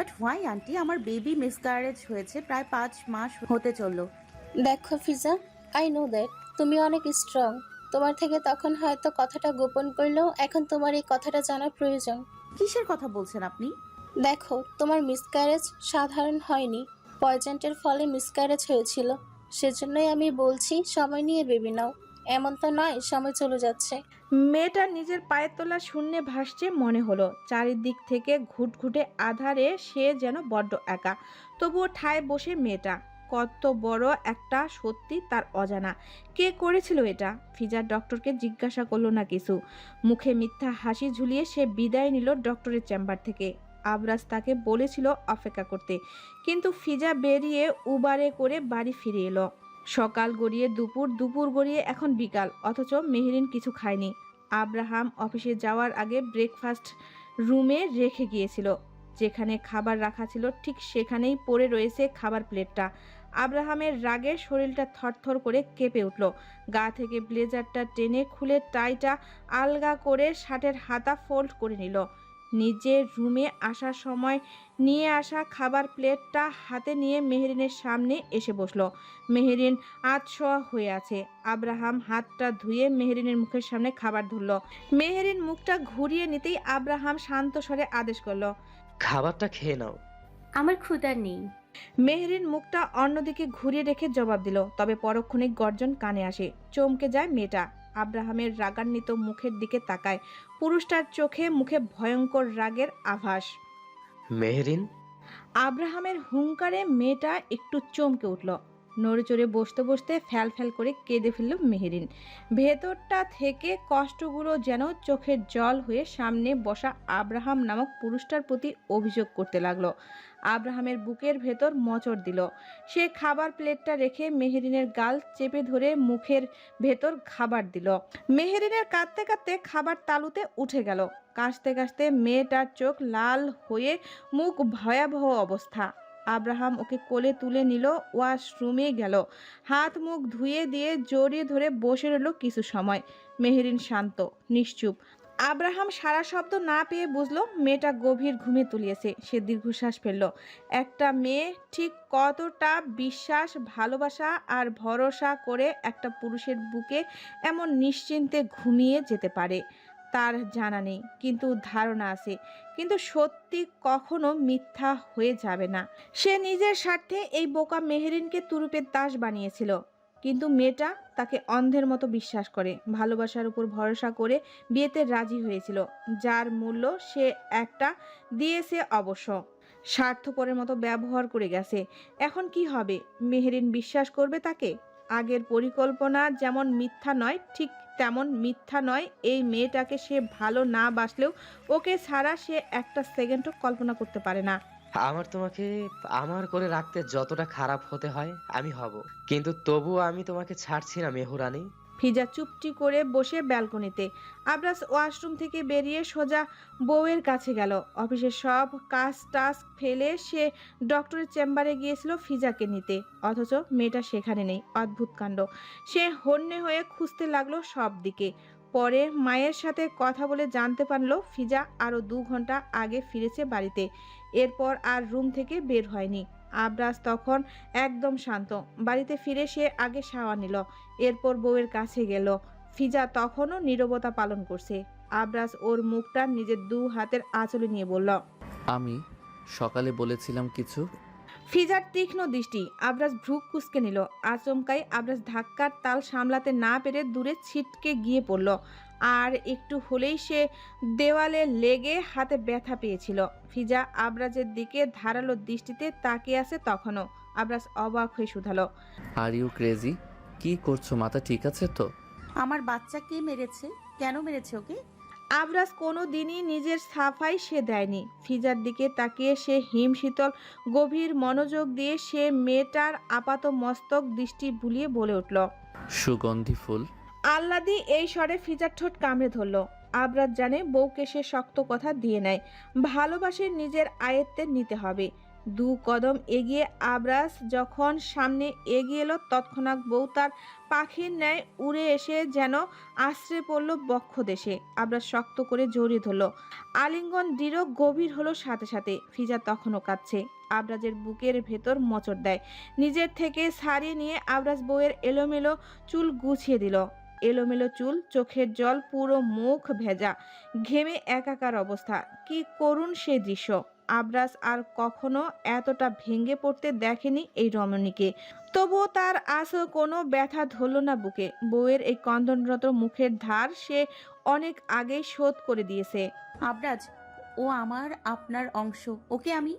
But why aunty আমার baby miscarriage হয়েছে প্রায় পাঁচ মাস হতে চলল। দেখো ফিজা আই নো দ্যাট তুমি অনেক স্ট্রং তোমার থেকে তখন হয়তো কথাটা গোপন করলেও এখন তোমার এই কথাটা জানা প্রয়োজন। কিসের কথা বলছেন আপনি? দেখো তোমার মিসক্যারেজ সাধারণ হয়নি। পয়জেন্টের ফলে মিসক্যারেজ হয়েছিল। সেজন্যই আমি বলছি সময় নিয়ে বেবি নাও। এমন তো নয়, সময় চলে যাচ্ছে। মেয়েটা নিজের পায়ের তোলা শূন্যে ভাসছে মনে হলো। চারিদিক থেকে ঘুটঘুটে আধারে সে যেন বড্ড একা। তবুও ঠায় বসে মেয়েটা। কত বড় একটা সত্যি তার অজানা। কে করেছিল এটা? ফিজার ডক্টরকে জিজ্ঞাসা করল না কিছু। মুখে মিথ্যা হাসি ঝুলিয়ে সে বিদায় নিল ডক্টরের চেম্বার থেকে। আবরাজ তাকে বলেছিল অপেক্ষা করতে। কিন্তু ফিজা বেরিয়ে উবারে করে বাড়ি ফিরে এলো। সকাল গড়িয়ে দুপুর দুপুর গড়িয়ে এখন বিকাল, অথচ মেহরিন কিছু খায়নি। আব্রাহাম অফিসে যাওয়ার আগে ব্রেকফাস্ট রুমে রেখে গিয়েছিল। যেখানে খাবার রাখা ছিল, ঠিক সেখানেই পড়ে রয়েছে খাবার প্লেটটা। আব্রাহামের রাগে শরীরটা থরথর করে কেঁপে উঠল। গা থেকে ব্লেজারটা টেনে খুলে টাইটা আলগা করে শার্টের হাতা ফোল্ড করে নিল। নিজের রুমে আসার সময় নিয়ে আসা খাবার প্লেটটা হাতে নিয়ে মেহরিনের সামনে এসে বসল। মেহরিন আতশোয়া হয়ে আছে। আব্রাহাম হাতটা ধুয়ে মেহরিনের মুখের সামনে খাবার ধরল। মেহরিন মুখটা ঘুরিয়ে নিতেই আব্রাহাম শান্ত স্বরে আদেশ করল খাবারটা খেয়ে নাও। আমার ক্ষুধা নেই। মেহরিন মুখটা অন্যদিকে ঘুরিয়ে রেখে জবাব দিল তবে পরক্ষণিক গর্জন কানে আসে। চমকে যায় মেয়েটা। আব্রাহামের রাগান্বিত মুখের দিকে তাকায়। পুরুষটার চোখে মুখে ভয়ঙ্কর রাগের আভাস। মেহরিন? আব্রাহামের হুঙ্কারে মেয়েটা একটু চমকে উঠল। নড়ে চড়ে বসতে বসতে ফ্যাল ফ্যাল করে কেঁদে ফেলল মেহেরিন। ভেতরটা থেকে কষ্টগুলো যেন চোখের জল হয়ে সামনে বসা আব্রাহাম নামক পুরুষটার প্রতি অভিযোগ করতে লাগল। আব্রাহামের বুকের ভেতর মচড় দিল। সে খাবার প্লেটটা রেখে মেহেরিনের গাল চেপে ধরে মুখের ভেতর খাবার দিল। মেহেরিনের কাঁদতে কাঁদতে খাবার তালুতে উঠে গেল। কাশতে কাশতে মেয়েটার চোখ লাল হয়ে মুখ ভয়াবহ অবস্থা। আব্রাহাম ওকে কোলে তুলে নিল, ওয়াশরুমে গেল। হাত মুখ ধুয়ে দিয়ে জড়িয়ে ধরে বসে রইল কিছু সময়। মেহেরিন শান্ত, নিশ্চুপ। আব্রাহাম সারা শব্দ না পেয়ে বুঝলো, মেয়েটা গভীর ঘুমে তুলিয়েছে। সে দীর্ঘশ্বাস ফেলল। একটা মেয়ে ঠিক কতটা বিশ্বাস, ভালোবাসা আর ভরসা করে একটা পুরুষের বুকে এমন নিশ্চিন্তে ঘুমিয়ে যেতে পারে। তার জানা নেই, কিন্তু ধারণা আছে। কিন্তু সত্যি কখনো মিথ্যা হয়ে যাবে না। সে নিজের স্বার্থে এই বোকা মেহেরিনকে তুরুপের দাস বানিয়েছিল। কিন্তু মেয়েটা তাকে অন্ধের মতো বিশ্বাস করে, ভালোবাসার উপর ভরসা করে বিয়েতে রাজি হয়েছিল, যার মূল্য সে একটা দিয়েছে অবশ্য। স্বার্থপরের মতো ব্যবহার করে গেছে। এখন কি হবে? মেহেরিন বিশ্বাস করবে তাকে? আগের পরিকল্পনা যেমন মিথ্যা নয়, ঠিক তেমন মিথ্যা নয়, এই মেয়েটাকে সে ভালো না বাসলেও ওকে ছাড়া সে একটা সেকেন্ডও কল্পনা করতে পারে না। আমার তোমাকে, আমার করে রাখতে যতটা খারাপ হতে হয়, আমি হব। কিন্তু তবুও আমি তোমাকে ছাড়ছি না, মেহুরানি। ফিজা চুপটি করে বসে ব্যালকনিতে। আবরাস ওয়াশরুম থেকে বেরিয়ে সোজা বউয়ের কাছে গেল। অফিসের সব কাজ টাস্ক ফেলে সে ডক্টরের চেম্বারে গিয়েছিল ফিজাকে নিতে। অথচ মেয়েটা সেখানে নেই, অদ্ভুত কাণ্ড। সে হন্যে হয়ে খুঁজতে লাগল সব দিকে। পরে মায়ের সাথে কথা বলে জানতে পারল ফিজা আরও দু ঘণ্টা আগে ফিরেছে বাড়িতে। এরপর আর রুম থেকে বের হয়নি। আবরাজ তখন একদম শান্ত। বাড়িতে ফিরে সে আগে শাওয়ার নিল এরপর বউয়ের কাছে গেল। ফিজা তখনও নীরবতা পালন করছে। আবরাজ ওর মুখটা নিজের দু হাতের আঁচলে নিয়ে বলল আমি সকালে বলেছিলাম কিছু? ফিজার তীক্ষ্ণ দৃষ্টি আবরাজ ভ্রু কুসকে নিল। আচমকাই আবরাজ ধাক্কার তাল সামলাতে না পেরে দূরে ছিটকে গিয়ে পড়ল। আর একটু হলেই সে দেওয়ালে লেগে হাতে ব্যথা পেয়েছিল। ফিজা আবরাজের দিকে ধারালো দৃষ্টিতে তাকিয়ে আছে তখনও। আবরাজ অবাক হয়ে শুধালো। আর ইউ ক্রেজি কি করছ মাথা ঠিক আছে তো? আমার বাচ্চা কে মেরেছে? কেন মেরেছে ওকে? আবরাজ কোনো দিনই নিজের সাফাই সে দেয়নি। ফিজার দিকে তাকিয়ে সে হিম শীতল গভীর মনোযোগ দিয়ে সে মেয়েটার আপাত মস্তক দৃষ্টি বুলিয়ে বলে উঠল। সুগন্ধি ফুল? আল্লাদি এই স্বরে ফিজার ঠোঁট কামড়ে ধরল। আবরাজ জানে বউকে সে শক্ত কথা দিয়ে নেয়। ভালোবাসে নিজের আয়ত্তে নিতে হবে। দু কদম এগিয়ে আবরাজ যখন সামনে এগিয়ে এলো, তৎক্ষণাৎ বউ তার পাখির ন্যায় উড়ে এসে যেন আশ্রে পড়ল বক্ষ দেশে। আবরাজ শক্ত করে জড়িয়ে ধরল। আলিঙ্গন দৃঢ় গভীর হলো সাথে সাথে। ফিজা তখনও কাঁদছে। আবরাজের বুকের ভেতর মোচড় দেয়। নিজের থেকে সারিয়ে নিয়ে আবরাজ বউয়ের এলোমেলো চুল গুছিয়ে দিল। এলোমেলো চুল, চোখের জল, পুরো মুখ ভেজা, ঘেমে একাকার অবস্থা। কি করুণ সেই দৃশ্য। আবরাজ আর কখনো এতটা ভেঙে পড়তে দেখেনি এই রমণীকে। তবুও তার আজ কোনো ব্যথা ধরল না বুকে। বউয়ের এই কন্দনরত মুখের ধার সে অনেক আগেই শোধ করে দিয়েছে। আবরাজ, ও আমার আপনার অংশ। ওকে আমি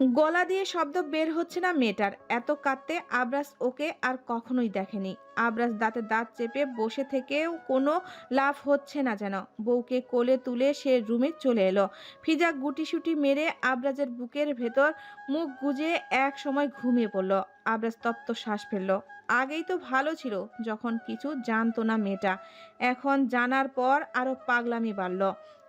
গলা দিয়ে শব্দ বের হচ্ছে না মেয়েটার। এত কাঁদতে আবরাজ ওকে আর কখনোই দেখেনি। আবরাজ দাঁতে দাঁত চেপে বসে থেকেও কোনো লাভ হচ্ছে না যেন। বউকে কোলে তুলে সে রুমে চলে এলো। ফিজা গুটিসুটি মেরে আবরাজের বুকের ভেতর মুখ গুজে এক সময় ঘুমিয়ে পড়ল। আবরাজ তপ্ত শ্বাস ফেলল। আগেই তো ভালো ছিল যখন কিছু জানতো না মেয়েটা। এখন জানার পর আরও পাগলামি বাড়ল।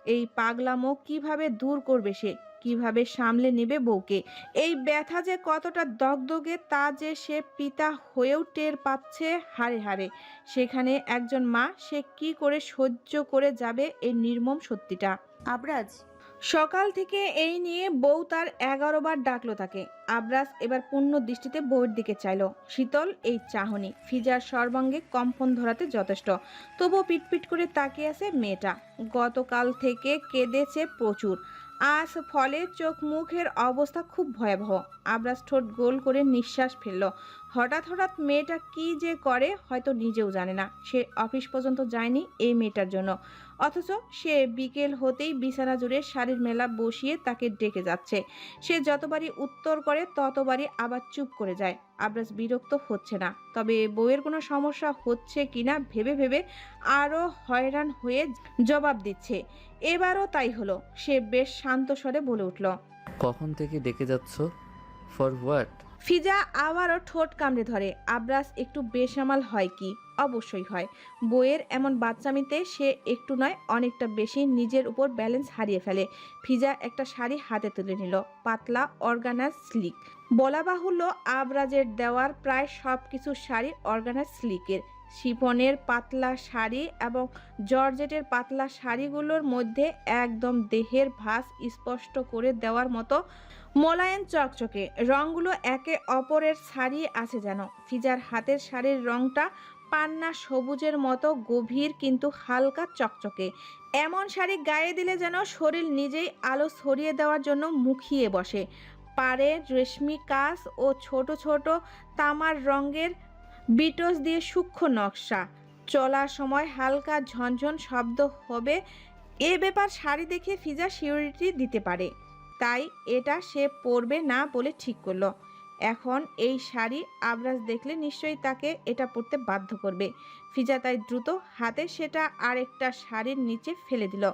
এই পাগলামো কীভাবে দূর করবে সে? কীভাবে সামলে নেবে বউকে? এই ব্যথা যে কতটা দগদগে তা যে সে পিতা হয়েও টের পাচ্ছে হারে হারে সেখানে একজন মা সে কি করে সহ্য করে যাবে এই নির্মম সত্যিটা? আবরাজ? সকাল থেকে এই নিয়ে বউ তার এগারো বার ডাকলো তাকে। আবরাজ এবার পূর্ণ দৃষ্টিতে বউয়ের দিকে চাইলো। শীতল এই চাহনি ফিজার সর্বাঙ্গে কম্পন ধরাতে যথেষ্ট। তবুও পিটপিট করে তাকিয়ে আছে মেয়েটা। গতকাল থেকে কেঁদেছে প্রচুর। আজ ফলে চোখ মুখের অবস্থা খুব ভয়াবহ। আবরাজ ঠোঁট গোল করে নিঃশ্বাস ফেলল। হঠাৎ হঠাৎ মেয়েটা কি যে করে হয়তো নিজেও জানে না। সে অফিস পর্যন্ত যায়নি এই মেয়েটার জন্য। অথচ সে বিকেল হতেই বিছানা জুড়ে শাড়ির মেলা বসিয়ে তাকে ডেকে যাচ্ছে। সে যতবারই উত্তর করে ততবারই আবার চুপ করে যায়। আবরাজ বিরক্ত হচ্ছে না। তবে বউয়ের কোনো সমস্যা হচ্ছে কিনা ভেবে ভেবে আরও হয়রান হয়ে জবাব দিচ্ছে। এবারও তাই হলো। সে বেশ শান্ত স্বরে বলে উঠল কখন থেকে ডেকে যাচ্ছ? ফর হোয়াট ফিজা আবারও ঠোঁট কামড়ে ধরে। আবরাজ একটু বেসামাল হয় কি? অবশ্যই হয়। বইয়ের এমন বাচ্চামিতে সে একটু নয়, অনেকটা বেশি নিজের উপর ব্যালেন্স হারিয়ে ফেলে। ফিজা একটা শাড়ি হাতে তুলে নিল, পাতলা, অর্গানাইজ, স্লিক। বলা বাহুল্য, আবরাজের দেওয়ার প্রায় সব কিছু শাড়ি অর্গানাইজ, স্লিকের। শিফনের পাতলা শাড়ি এবং জর্জেটের পাতলা শাড়িগুলোর মধ্যে একদম দেহের ভাঁজ স্পষ্ট করে দেওয়ার মতো মোলায়েম চকচকে। রঙগুলো একে অপরের শাড়ি আছে যেন। ফিজার হাতের শাড়ির রংটা পান্না সবুজের মতো, গভীর কিন্তু হালকা চকচকে। এমন শাড়ি গায়ে দিলে যেন শরীর নিজেই আলো ছড়িয়ে দেওয়ার জন্য মুখিয়ে বসে। পাড়ে রেশমি কাজ ও ছোট ছোট তামার রঙের বিটস দিয়ে সূক্ষ্ম নকশা। চলার সময় হালকা ঝনঝন শব্দ হবে, এ ব্যাপার শাড়ি দেখে ফিজা সিউরিটি দিতে পারে। তাই এটা সে পরবে না বলে ঠিক করল। এখন এই শাড়ি আবরাজ দেখলে নিশ্চয়ই তাকে এটা পরতে বাধ্য করবে। ফিজা তাই দ্রুত হাতে সেটা আরেকটা শাড়ির নিচে ফেলে দিল।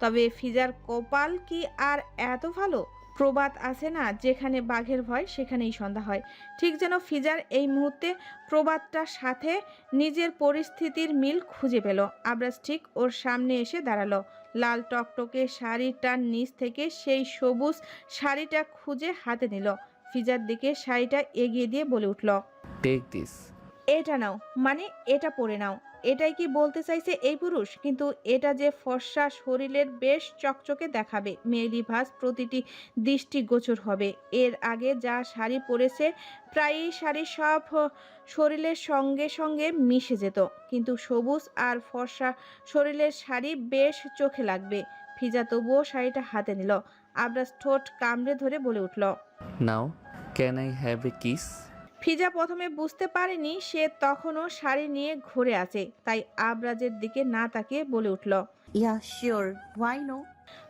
তবে ফিজার কপাল কি আর এত ভালো? প্রবাদ আছে না, যেখানে বাঘের ভয় সেখানেই সন্ধ্যা হয়। ঠিক যেন ফিজার এই মুহূর্তে প্রবাদটার সাথে নিজের পরিস্থিতির মিল খুঁজে পেল। আবরাজ ঠিক ওর সামনে এসে দাঁড়াল। লাল টকটকে শাড়িটার নিচ থেকে সেই সবুজ শাড়িটা খুঁজে হাতে নিল। ফিজার দিকে শাড়িটা এগিয়ে দিয়ে বলে উঠল টেক দিস এটা নাও মানে এটা পরে নাও। এটাই কি বলতে চাইছে এই পুরুষ? কিন্তু এটা যে ফর্সা শরীরের বেশ চকচকে দেখাবে। মেয়েলি ভাস প্রতিটি দৃষ্টি দৃষ্টিগোচর হবে। এর আগে যা শাড়ি পরেছে প্রায়ই শাড়ি সব শরীরের সঙ্গে সঙ্গে মিশে যেত। কিন্তু সবুজ আর ফর্সা শরীরের শাড়ি বেশ চোখে লাগবে। ফিজা তবুও শাড়িটা হাতে নিল। আবরাজ ঠোঁট কামড়ে ধরে বলে উঠল now can I have a kiss Fiza প্রথমে বুঝতে পারেনি সে তখনও শাড়ি নিয়ে ঘুরে আছে তাই আবরাজের দিকে না তাকিয়ে বলে উঠল ইয়া শিওর হোয়াই নো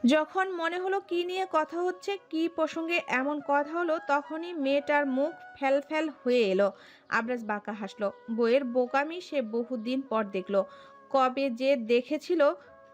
যখন মনে হলো কি নিয়ে কথা হচ্ছে কি প্রসঙ্গে এমন কথা হলো তখনই মেয়েটার মুখ ফ্যাল ফ্যাল হয়ে এলো। আবরাজ বাঁকা হাসলো। বইয়ের বোকামি সে বহুদিন পর দেখল। কবে যে দেখেছিল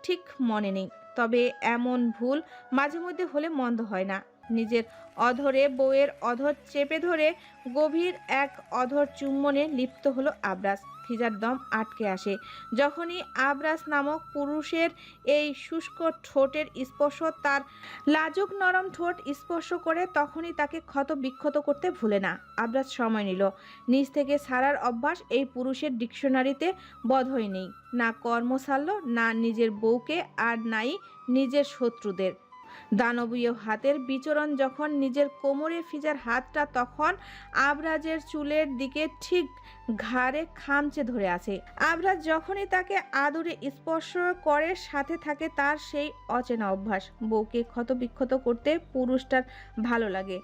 ঠিক মনে নেই। তবে এমন ভুল মাঝে মধ্যে হলে মন্দ হয় না। নিজের অধরে বউয়ের অধর চেপে ধরে গভীর এক অধর চুম্বনে লিপ্ত হলো আবরাজ। ফিজার দম আটকে আসে। যখনই আবরাজ নামক পুরুষের এই শুষ্ক ঠোঁটের স্পর্শ তার লাজুক নরম ঠোঁট স্পর্শ করে তখনই তাকে ক্ষত বিক্ষত করতে ভুলে না। আবরাজ সময় নিল। নিজ থেকে সারার অভ্যাস এই পুরুষের ডিকশনারিতে বোধহয় নেই না কর্ম সারল, না নিজের বউকে আর নাই নিজের শত্রুদের। দানবীয় হাতের বিচরণ যখন নিজের কোমরে ফিজার হাতটা তখন আবরাজের চুলের দিকে ঠিক ঘাড়ে খামচে ধরে আছে। আবরাজ যখনই তাকে আদুরে স্পর্শ করে, সাথে থাকে তার সেই অচেনা অভ্যাস। বউকে ক্ষতবিক্ষত করতে পুরুষটার ভালো লাগে।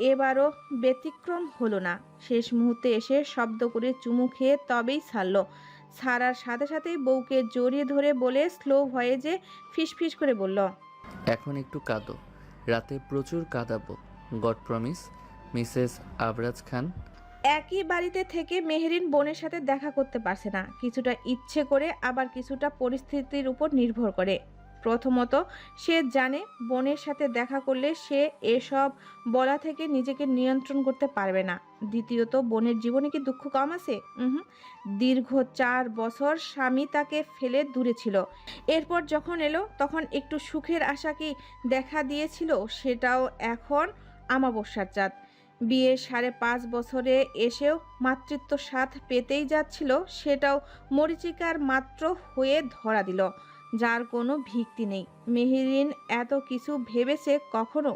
এবারও ব্যতিক্রম হলো না। শেষ মুহূর্তে এসে শব্দ করে চুমু খেয়ে তবেই ছাড়লো। ছাড়ার সাথে সাথেই বউকে জড়িয়ে ধরে বলে স্লো ভয়েজে ফিসফিস করে বলল এখন একটু কাঁদো। রাতে প্রচুর কাঁদাবো, God promise, Mrs Abraz Khan. একই বাড়িতে থেকে মেহেরিন বোনের সাথে দেখা করতে পারছে না। কিছুটা ইচ্ছে করে আবার কিছুটা পরিস্থিতির উপর নির্ভর করে। প্রথমত, সে জানে বোনের সাথে দেখা করলে সে এসব বলা থেকে নিজেকে নিয়ন্ত্রণ করতে পারবে না। দ্বিতীয়ত, বোনের জীবনে কি দুঃখ কম আছে? হুম দীর্ঘ চার বছর স্বামী তাকে ফেলে দূরে ছিল। এরপর যখন এলো, তখন একটু সুখের আশা কি দেখা দিয়েছিল? সেটাও এখন আমাবস্যার চাঁদ। বিয়ে সাড়ে পাঁচ বছরে এসেও মাতৃত্ব স্বাদ পেতেই যাচ্ছিল, সেটাও মরিচিকার মাত্র হয়ে ধরা দিল। যার কোনো ভিত্তি নেই। মেহেরিন এত কিছু ভেবেছে কখনো?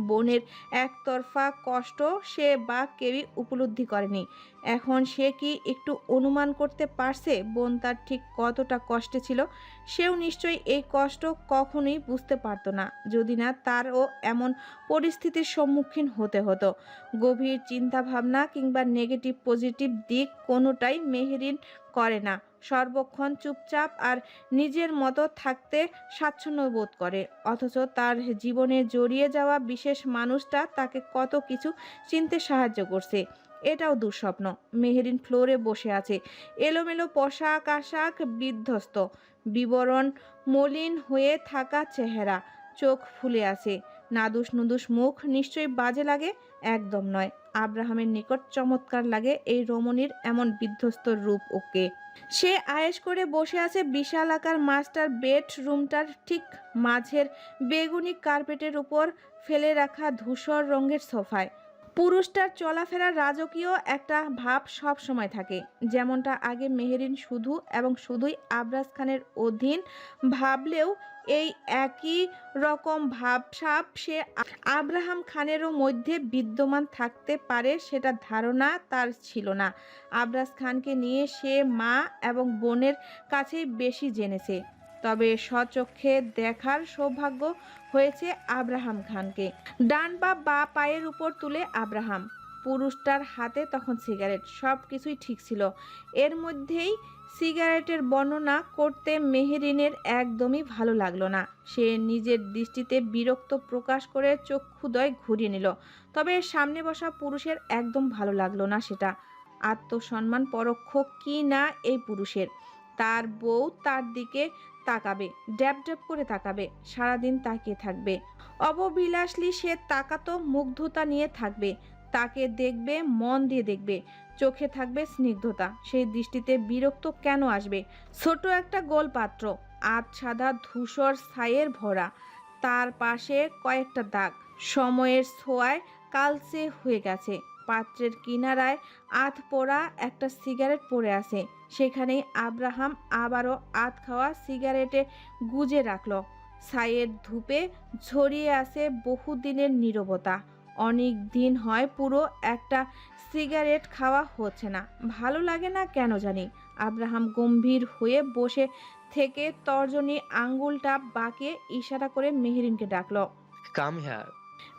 বোনের একতরফা কষ্ট সে বা কেউই উপলব্ধি করেনি। এখন সে কি একটু অনুমান করতে পারছে? বোন তার ঠিক কতটা কষ্টে ছিল, সেও নিশ্চয়ই এই কষ্ট কখনোই বুঝতে পারতো না। যদি না, তারও এমন পরিস্থিতির সম্মুখীন হতে হতো। গভীর চিন্তাভাবনা কিংবা নেগেটিভ পজিটিভ দিক কোনোটাই মেহেরিন করে না। সর্বক্ষণ চুপচাপ আর নিজের মতো থাকতে স্বাচ্ছন্দ্য বোধ করে। অথচ তার জীবনে জড়িয়ে যাওয়া বিশেষ মানুষটা তাকে কত কিছু চিনতে সাহায্য করছে, এটাও দুঃস্বপ্ন। মেহেরিন ফ্লোরে বসে আছে। এলোমেলো পোশাক আশাক বিধ্বস্ত। বিবরণ মলিন হয়ে থাকা চেহারা। চোখ ফুলে আছে। নাদুস নুদুস মুখ নিশ্চয়ই বাজে লাগে? একদম নয়। আব্রাহামের নিকট চমৎকার লাগে এই রমণীর এমন বিধ্বস্ত রূপ ওকে। সে আয়েস করে বসে আছে বিশাল আকার মাস্টার বেডরুমটার ঠিক মাঝের বেগুনি কার্পেটের উপর ফেলে রাখা ধূসর রঙের সোফায়। পুরুষটার চলাফেরার রাজকীয় একটা ভাব সব সময় থাকে। যেমনটা আগে মেহেরিন শুধু এবং শুধুই আবরাজ খানের অধীন ভাবলেও এই একই রকম ভাবসাব সে আব্রাহাম খানেরও মধ্যে বিদ্যমান থাকতে পারে সেটা ধারণা তার ছিল না। আবরাজ খানকে নিয়ে সে মা এবং বোনের কাছেই বেশি জেনেছে। তবে স্বচক্ষে দেখার সৌভাগ্য হয়েছে আব্রাহাম খানকে। ডান বা বা পায়ের উপর তুলে আব্রাহাম। পুরুষটার হাতে তখন সিগারেট সব কিছুই ঠিক ছিল। এর মধ্যেই সিগারেটের বর্ণনা করতে মেহেরিনের একদমই ভালো লাগল না। সে নিজের দৃষ্টিতে বিরক্ত প্রকাশ করে চক্ষুদয় ঘুরিয়ে নিল। তবে সামনে বসা পুরুষের একদম ভালো লাগল না সেটা। আত্মসম্মান পরোক্ষ কি না এই পুরুষের? তার বউ তার দিকে তাকাবে ড্যাব ড্যাব করে তাকাবে, সারাদিন তাকিয়ে থাকবে। অববিলাসলী সে তাকাতো মুগ্ধতা নিয়ে থাকবে, তাকে দেখবে, মন দিয়ে দেখবে, চোখে থাকবে স্নিগ্ধতা। সেই দৃষ্টিতে বিরক্ত কেন আসবে? ছোট একটা গোল পাত্র আধ সাদা ধূসর ছাইয়ের ভরা, তার পাশে কয়েকটা দাগ। সময়ের ছোঁয়ায় কালচে হয়ে গেছে, পাত্রের কিনারায় আধ পোড়া একটা সিগারেট পড়ে আছে। সেখানেই আব্রাহাম আবারও আধ খাওয়া সিগারেটে গুজে রাখল। ছাইয়ের ধূপে ছড়িয়ে আসে বহুদিনের নীরবতা। অনেক দিন হয় পুরো একটা সিগারেট খাওয়া হচ্ছে না। ভালো লাগে না কেন জানি? আব্রাহাম গম্ভীর হয়ে বসে থেকে তর্জনী আঙ্গুলটা বাঁকে ইশারা করে মেহরিনকে ডাকল। Come here.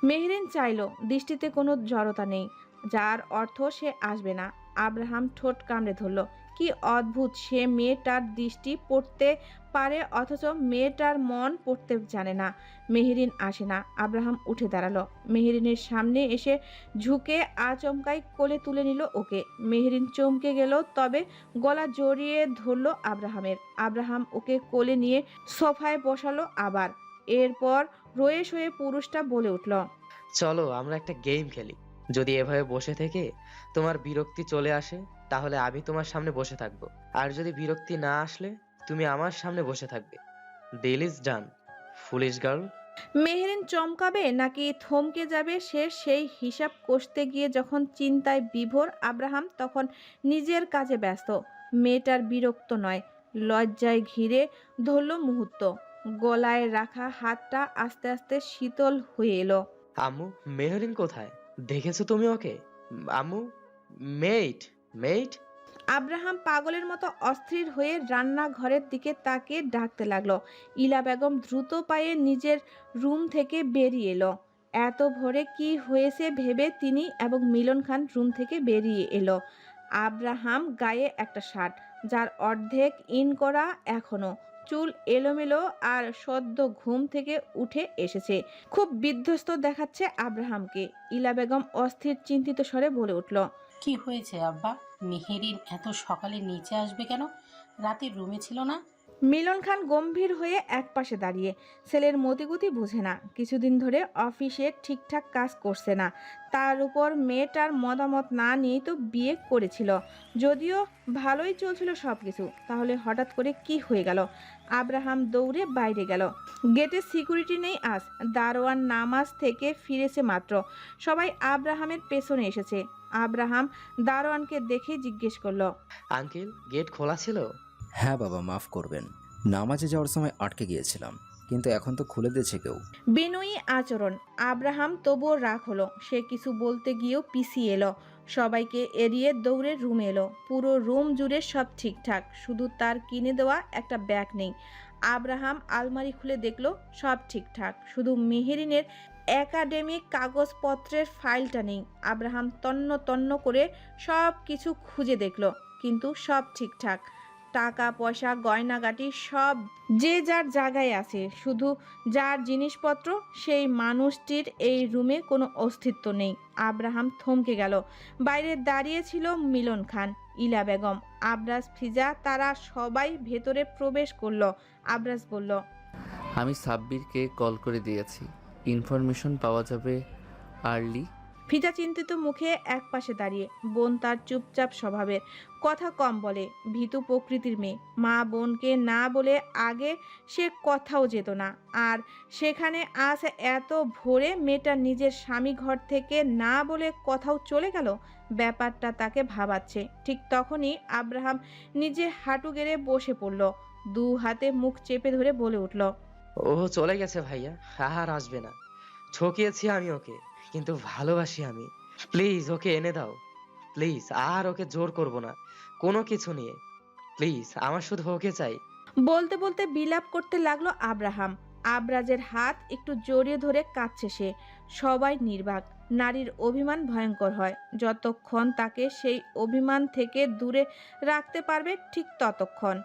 মেহরিন চাইলো দৃষ্টিতে কোনো জড়তা নেই। যার অর্থ সে আসবে না। আব্রাহাম ঠোঁট কামড়ে ধরল। কি অদ্ভুত সে মেয়েটার দৃষ্টি পড়তে পারে অথচ মেয়েটার মন পড়তে জানে না। মেহেরিন আসে না, আব্রাহাম উঠে দাঁড়াল। মেহেরিনের সামনে এসে ঝুঁকে আচমকাই কোলে তুলে নিল ওকে। মেহেরিন চমকে গেল, তবে গলা জড়িয়ে ধরলো আব্রাহামের। আব্রাহাম ওকে কোলে নিয়ে সোফায় বসালো আবার। এরপর রয়ে শয়ে পুরুষটা বলে উঠল, চলো আমরা একটা গেম খেলি। যদি এভাবে বসে থেকে তোমার বিরক্তি চলে আসে তাহলে আমি তোমার সামনে বসে থাকব। আর যদি বিরক্তি না আসলে তুমি আমার সামনে বসে থাকবে। Deal is done foolish girl Meherin চমকাবে নাকি থমকে যাবে সে সেই হিসাব কষতে গিয়ে যখন চিন্তায় বিভোর আব্রাহাম তখন নিজের কাজে ব্যস্ত। মেয়েটার বিরক্ত নয় লজ্জায় ঘিরে ধরল মুহূর্ত। গলায় রাখা হাতটা আস্তে আস্তে শীতল হয়ে এলো। আম্মু মেহরিন কোথায়? দেখেছ তুমি ওকে? আম্মু, মেইট মেইট? আব্রাহাম পাগলের মতো অস্থির হয়ে রান্নাঘরের দিকে তাকে ডাকতে লাগল। ইলা বেগম দ্রুত পায়ে নিজের রুম থেকে বেরিয়ে এলো। এত ভোরে কি হয়েছে ভেবে তিনি এবং মিলন খান রুম থেকে বেরিয়ে এলো। আব্রাহাম গায়ে একটা শার্ট, যার অর্ধেক ইন করা এখনও। চুল এলোমেলো আর সদ্য ঘুম থেকে উঠে এসেছে। খুব বিধ্বস্ত দেখাচ্ছে আব্রাহামকে। ইলা বেগম অস্থির চিন্তিত স্বরে বলে উঠল, কি হয়েছে আব্বা? মেহেরিন এত সকালে নিচে আসবে কেন? রাতে রুমে ছিল না? মিলন খান গম্ভীর হয়ে এক পাশে দাঁড়িয়ে। ছেলের মতিগতি বুঝে না। কিছুদিন ধরে অফিসে ঠিকঠাক কাজ করছে না। তার উপর মেয়েটার মতামত না নিয়েই তো বিয়ে করেছিল। যদিও ভালোই চলছিল সব কিছু তাহলে হঠাৎ করে কি হয়ে গেল? আব্রাহাম দৌড়ে বাইরে গেল। গেটে সিকিউরিটি নেই আজ। দারোয়ান নামাজ থেকে ফিরেছে মাত্র। সবাই আব্রাহামের পেছনে এসেছে। আব্রাহাম দারোয়ানকে দেখে জিজ্ঞেস করল, আঙ্কেল, গেট খোলা ছিল? হ্যাঁ বাবা, মাফ করবেন। নামাজে যাওয়ার সময় আটকে গিয়েছিলাম, কিন্তু এখন তো খুলে দিয়েছে কেউ। বিনয়ী আচরণ, আব্রাহাম তবুও রাগ হলো, সে কিছু বলতে গিয়েও পিছিয়ে এলো। সবাইকে এড়িয়ে দৌড়ে রুম এলো, পুরো রুম জুড়ে সব ঠিকঠাক, শুধু তার কিনে দেওয়া একটা ব্যাগ নেই। আব্রাহাম আলমারি খুলে দেখল, সব ঠিকঠাক, শুধু মেহেরিনের একাডেমিক কাগজপত্রের ফাইলটা নেই। আব্রাহাম তন্ন তন্ন করে সব কিছু খুঁজে দেখল, কিন্তু সব ঠিকঠাক। টাকা, পয়সা, গয়নাগাটি সব যে যার জায়গায় আছে, শুধু যার জিনিসপত্র, সেই মানুষটির এই রুমে কোনো অস্তিত্ব নেই। আব্রাহাম থমকে গেল। বাইরে দাঁড়িয়ে ছিল মিলন খান, ইলা বেগম। আবরাজ ফিজা, তারা সবাই ভেতরে প্রবেশ করল। আবরাজ বলল, আমি সাব্বিরকে কল করে দিয়েছি। ইনফরমেশন পাওয়া যাবে আর্লি ফিজা চিন্তিত মুখে এক পাশে দাঁড়িয়ে, বোন তার চুপচাপ স্বভাবের কথা কম বলে, ভীতু প্রকৃতির মেয়ে। মা বোনকে না বলে আগে সে কথাও যেত না। আর সেখানে আজ এত ভোরে মেয়েটা নিজের স্বামী ঘর থেকে না বলে কথাও চলে গেল? ব্যাপারটা তাকে ভাবাচ্ছে। ঠিক তখনই আব্রাহাম নিজে হাঁটু গেড়ে বসে পড়ল। দু হাতে মুখ চেপে ধরে বলে উঠল, ও চলে গেছে ভাইয়া, আর আসবে না। ঠকিয়েছি আমি ওকে। কিন্তু ভালোবাসি আমি। প্লিজ, ওকে এনে দাও। প্লিজ, আর ওকে জোর করব না। কোনো কিছু নিয়ে। প্লিজ, আমার শুধু ওকে চাই। বলতে বলতে বিলাপ করতে লাগল আব্রাহাম। আবরাজের হাত একটু জড়িয়ে ধরে কাঁদছে সে। সবাই নির্বাক। নারীর অভিমান ভয়ঙ্কর হয়। যতক্ষণ তাকে সেই অভিমান থেকে দূরে রাখতে পারবে ঠিক ততক্ষণ।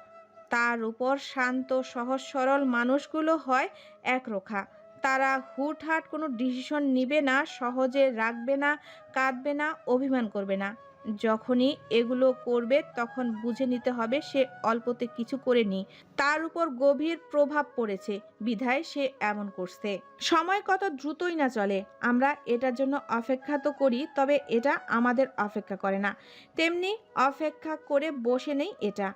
তার উপর শান্ত, সহজ, সরল মানুষগুলো হয় একরোখা। তারা হুটহাট কোনো ডিসিশন নিবে না, সহজে রাখবে না, কাঁদবে না, অভিমান করবে না। যখনই এগুলো করবে, তখন বুঝে নিতে হবে সে অল্পতে কিছু করেনি। তার উপর গভীর প্রভাব পড়েছে। বিধায় সে এমন করছে। সময় কত দ্রুতই না চলে। আমরা এটার জন্য অপেক্ষা তো করি, তবে এটা আমাদের অপেক্ষা করে না। তেমনি অপেক্ষা করে বসে নেই এটা।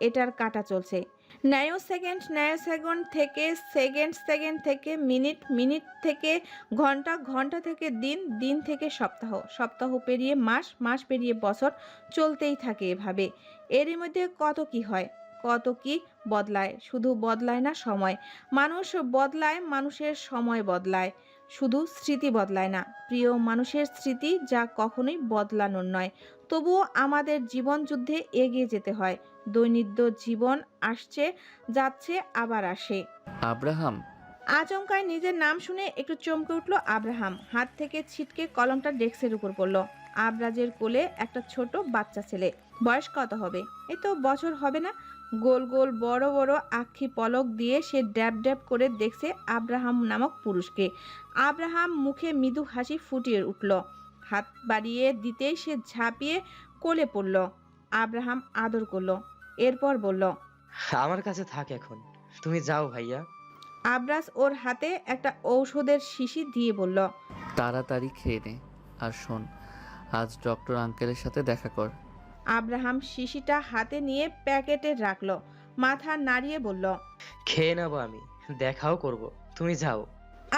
এটার কাটা চলছে। ন্যায় সেকেন্ড ন্যায় সেকেন্ড থেকে সেকেন্ড সেকেন্ড থেকে মিনিট মিনিট থেকে ঘণ্টা ঘণ্টা থেকে দিন দিন থেকে সপ্তাহ। সপ্তাহ পেরিয়ে মাস মাস পেরিয়ে বছর চলতেই থাকে এভাবে। এরই মধ্যে কত কি হয়, কত কি বদলায়? শুধু বদলায় না সময়। মানুষ বদলায়, মানুষের সময় বদলায়। শুধু স্মৃতি বদলায় না। প্রিয় মানুষের স্মৃতি যা কখনোই বদলানোর নয়। তবুও আমাদের জীবন যুদ্ধে এগিয়ে যেতে হয়। দৈনিত্য জীবন আসছে যাচ্ছে আবার আসে। আব্রাহাম। আচমকায় নিজের নাম শুনে একটু চমকে উঠল আব্রাহাম। হাত থেকে ছিটকে কলমটা ডেস্কের উপর পড়ল। আবরাজের কোলে একটা ছোট বাচ্চা ছেলে। বয়স কত হবে? এই তো বছর হবে না। গোল গোল বড় বড় আক্ষি পলক দিয়ে সে ড্যাব ড্যাব করে দেখছে আব্রাহাম নামক পুরুষকে। আব্রাহাম মুখে মৃদু হাসি ফুটিয়ে উঠল। হাত বাড়িয়ে দিতেই সে ঝাঁপিয়ে কোলে পড়ল। আব্রাহাম আদর করল। এরপর বলল আমার কাছে থাক এখন। তুমি যাও ভাইয়া। আবরাজ ওর হাতে একটা ঔষধের শিশি দিয়ে বলল তাড়াতাড়ি খেয়ে নে। আর শোন আজ ডক্টর আঙ্কেলের সাথে দেখা কর। আব্রাহাম শিশিটা হাতে নিয়ে প্যাকেটে রাখল মাথা নাড়িয়ে বলল খেয়ে নেব আমি দেখাও করব। তুমি যাও।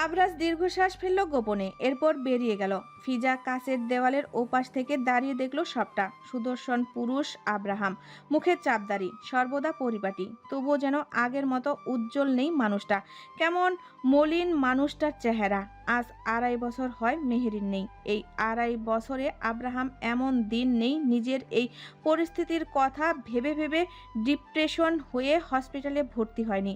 আবরাজ দীর্ঘশ্বাস ফেলল গোপনে, এরপর বেরিয়ে গেল। ফিজা কাছের দেওয়ালের ওপাশ থেকে দাঁড়িয়ে দেখল সবটা, সুদর্শন পুরুষ আব্রাহাম। মুখে চাপদারি সর্বদা পরিপাটি, তবুও যেন আগের মতো উজ্জ্বল নেই মানুষটা। কেমন মলিন মানুষটার চেহারা, আজ আড়াই বছর হয় মেহেরিন নেই। এই আড়াই বছরে আব্রাহাম এমন দিন নেই, নিজের এই পরিস্থিতির কথা ভেবে ভেবে ডিপ্রেশন হয়ে হসপিটালে ভর্তি হয়নি।